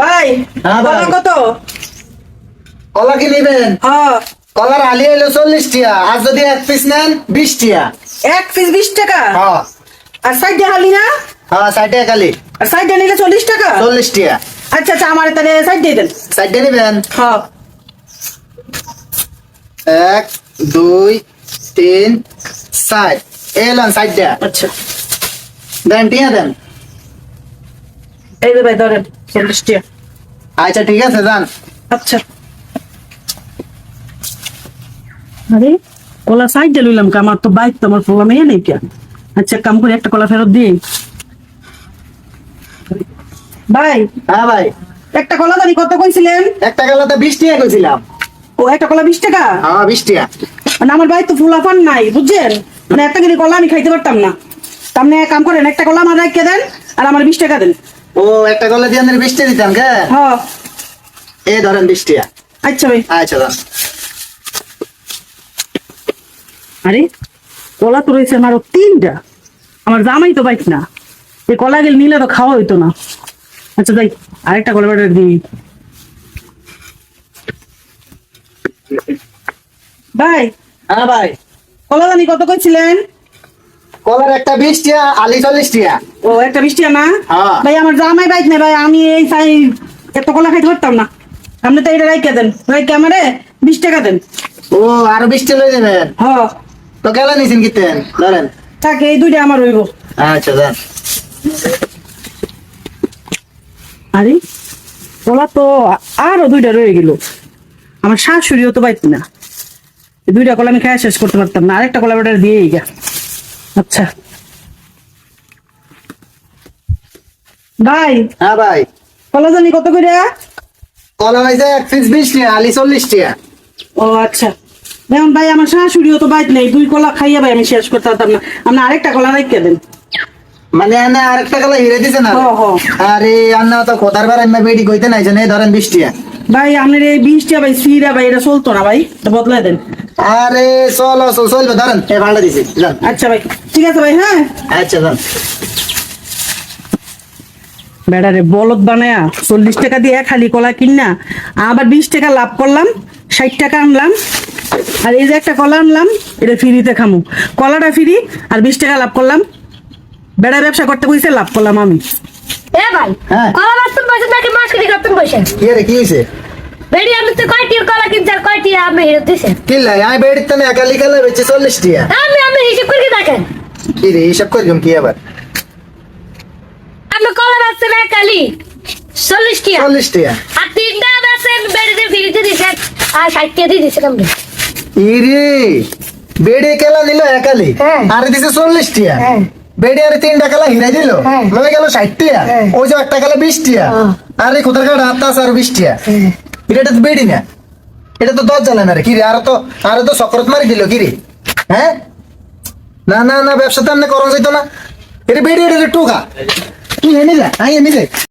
ভাই হ্যাঁ, কলা কত? কলা কি নেবেন? হ্যাঁ। কলার আলি এলো চল্লিশ টিয়া আর যদি এক পিস নেন বিশ টিয়া। এক পিস বিশ টাকা? হ্যাঁ। আর সাইডে হালি না? হ্যাঁ সাইডে খালি আর সাইডে নিলে চল্লিশ টাকা? চল্লিশ টিয়া। আচ্ছা আচ্ছা আমার তাহলে সাইড দিয়ে দেন। সাইডে নেবেন? হ্যাঁ। এক দুই তিন চার। এলাম সাইডটা। আচ্ছা। দেন টিয়া দেন। এই ভাই ধরেন। চল্লিশ টাকা আচ্ছা ঠিক আছে যান। আচ্ছা। আরে কলা সাইডে লইলাম কা আমার তো বাইক তো আমার প্রোগ্রামে নেই কেন আচ্ছা কাম করে একটা কলা ফেরত দিই। ভাই হ্যাঁ ভাই। একটা কলা দানি কত কইছিলেন? একটা বিশ টিয়া কইছিলাম। ও একটা কলা বিশ টাকা? হ্যাঁ বিশ টিয়া মানে আমার বাড়ি তো ফুলাফান নাই বুঝছেন? মানে একটা করে কলা আমি খাইতে পারতাম না। আপনি এক কাম করেন একটা কলা আমার রাখিয়ে দেন আর আমার বিশ টাকা দেন। ও একটা গলা দিয়ে বিশ দিতাম কে? হ্যাঁ। এ ধরেন বিশ টিয়া আচ্ছা ভাই। আচ্ছা যান আরে কলা তো রয়েছে আমার তিনটা। আমার জামাই তো বাইক না। এই কলা গেলে নিলে তো খাওয়া হইতো না। আচ্ছা যাই আরেকটা কলা বাটার দিই। ভাই হ্যাঁ ভাই। কলা দানি কত কইছিলেন? কলার একটা বিশ টিয়া আলি চল্লিশ টিয়া। ও একটা বৃষ্টি না? হ্যাঁ। ভাই আমার জামাই বাইক নেই ভাই আমি এই সাই এত কলা খাইতে পারতাম না। আপনি তো এটা রাইকে দেন। রাইকে আমারে বিশ টাকা দেন। ও আরও বিশ টিয়া লই দেবেন হ। তো গেলা নিছেন কিতেন ধরেন। থাকে এই দুইটা আমার হইব। আচ্ছা যান আরে কলা তো আরও দুইটা রয়ে গেল। আমার শাশুড়িও তো বাইত না। এই দুইটা কলা আমি খাওয়া শেষ করতে পারতাম না। আরেকটা কলা বেটার দিয়েই গা। আচ্ছা। ভাই হ্যাঁ ভাই। কলা জানি কত করে? কলা হয়েছে এক পিস বিশ টিয়া আলি চল্লিশ টিয়া ও আচ্ছা। দেখুন ভাই আমার শাশুড়িও তো বাইক নেই দুই কলা খাইয়া ভাই আমি শেষ করতে পারতাম না। আপনি আরেকটা কলা দেন। মানে এনে আরেকটা গলা হিরে দিছে না। আরে আন্না তো কোথার বার আমি বেডি কইতে নাই জানে ধরেন বিশ টিয়া ভাই আপনার এই বিশটা ভাই সিরা ভাই এটা চলতো না ভাই? বদলাই দেন। আরে চলো চল চলবে ধরেন। এ ভাড়া দিছি আচ্ছা ভাই। ঠিক আছে ভাই হ্যাঁ? আচ্ছা বেড়ারে বলদ বানায়া চল্লিশ টাকা দিয়ে খালি কলা কিনা আবার বিশ টাকা লাভ করলাম ষাট টাকা আনলাম আর এই যে একটা কলা আনলাম এটা ফ্রিতে খামু। কলাটা ফ্রি আর বিশ টাকা লাভ করলাম। বেড়া ব্যবসা করতে বসে লাভ করলাম আমি। এ ভাই হ্যাঁ। কলা বাস্তব বসে নাকি মাছ কেটে করতেন বসে কি রে কি হয়েছে বেড়ি আমি তো কয়টি কলা কিনছে আর কয়টি আমি হিরত দিছে। কি লাই আমি বেডির তো একালি গেলে বেচে চল্লিশ টিয়া। আমি আমি হিসেব করে দেখেন? কি রে হিসাব কি আবার? আমি কলা বাস্তব একালি চল্লিশ টিয়া। চল্লিশ টিয়া? আর তিনটা বেড়িতে ফিরিতে দিছেন আর ষাট টিয়া দিয়ে ইরে বেডে কেলা নিল একালি? হ্যাঁ। আর দিছে চল্লিশ টিয়া? হ্যাঁ। বেডে আর তিনটা কেলা হিরাই দিল? হ্যাঁ। মানে গেল ষাট টিয়া। ওই যে একটা কেলা বিশ টিয়া। আরে কোথার কাটা হাত আছে আর বিশ টিয়া? এটা তো বেডি না। এটা তো দশ জ্বালায় না রে। কিরে আর তো আর তো সকরত মারি দিল কিরে হ্যাঁ? না না না, ব্যবসা তো এমনি করণ যাইতো না। এটা বেড়ে এটা টোকা। তুই এনে যা আই এনে যা।